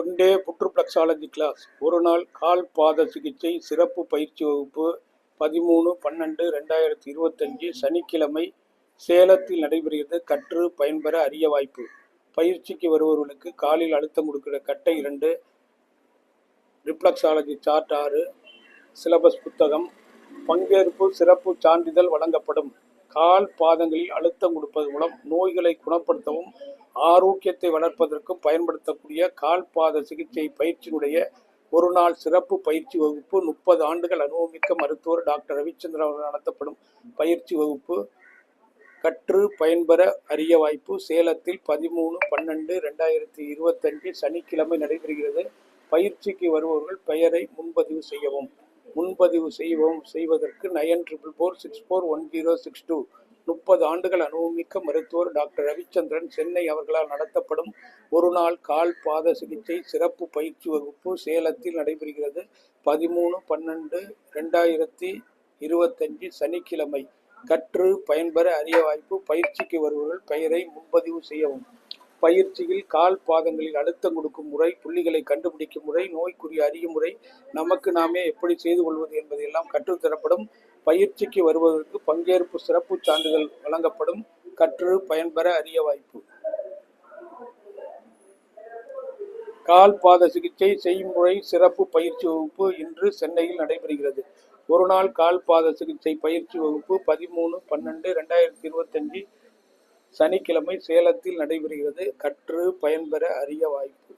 One day புற்றுப்ளக்ஸாலஜி class. ஒரு நாள் கால் பாத சிகிச்சை சிறப்பு பயிற்சி வகுப்பு பதிமூணு பன்னெண்டு ரெண்டாயிரத்தி இருபத்தஞ்சு சனிக்கிழமை சேலத்தில் நடைபெறுகிறது. கற்று பயன்பெற அரிய வாய்ப்பு. பயிற்சிக்கு வருபவர்களுக்கு காலில் அழுத்தம் கொடுக்கிற கட்டை இரண்டு ரிப்ளக்ஸாலஜி சார்ட் ஆறு சிலபஸ் புத்தகம் பங்கேற்பு சிறப்பு சான்றிதழ் வழங்கப்படும். கால் பாதங்களில் அழுத்தம் கொடுப்பது மூலம் நோய்களை குணப்படுத்தவும் ஆரோக்கியத்தை வளர்ப்பதற்கும் பயன்படுத்தக்கூடிய கால்பாத சிகிச்சை பயிற்சியினுடைய ஒரு நாள் சிறப்பு பயிற்சி வகுப்பு முப்பது ஆண்டுகள் அனுபவமிக்க மருத்துவர் டாக்டர் ரவிச்சந்திரன் அவர்கள் நடத்தப்படும் பயிற்சி வகுப்பு. கற்று பயன்பெற அரிய வாய்ப்பு சேலத்தில் பதிமூணு பன்னெண்டு ரெண்டாயிரத்தி இருபத்தஞ்சு சனிக்கிழமை நடைபெறுகிறது. பயிற்சிக்கு வருபவர்கள் பெயரை முன்பதிவு செய்யவும் முன்பதிவு செய்யவும் செய்வதற்கு nine triple four six four one zero six two முப்பது ஆண்டுகள் அனுபவமிக்க மருத்துவர் டாக்டர் ரவிச்சந்திரன். சென்னை அவர்களால் நடத்தப்படும் ஒரு நாள் கால் பாத சிகிச்சை சிறப்பு பயிற்சி வகுப்பு சேலத்தில் நடைபெறுகிறது. பதிமூணு பன்னெண்டு ரெண்டாயிரத்தி இருபத்தஞ்சு சனிக்கிழமை கற்று பயன்பெற அரிய வாய்ப்பு. பயிற்சிக்கு வருபவர்கள் பெயரை முன்பதிவு செய்யவும். பயிற்சியில் கால் பாதங்களில் அழுத்தம் கொடுக்கும் முறை புள்ளிகளை கண்டுபிடிக்கும் முறை நோய்க்குரிய அறிய முறை நமக்கு நாமே எப்படி செய்து கொள்வது என்பதையெல்லாம் கற்றுத்தரப்படும். பயிற்சிக்கு வருவதற்கு பங்கேற்பு சிறப்பு சான்றிதழ் வழங்கப்படும். கற்று பயன்பெற அரிய வாய்ப்பு. கால் பாத சிகிச்சை செய்முறை சிறப்பு பயிற்சி வகுப்பு இன்று சென்னையில் நடைபெறுகிறது. ஒரு நாள் கால் பாத சிகிச்சை பயிற்சி வகுப்பு பதிமூணு பன்னெண்டு ரெண்டாயிரத்தி இருபத்தஞ்சு சனிக்கிழமை சேலத்தில் நடைபெறுகிறது. கற்று பயன்பெற அரிய வாய்ப்பு.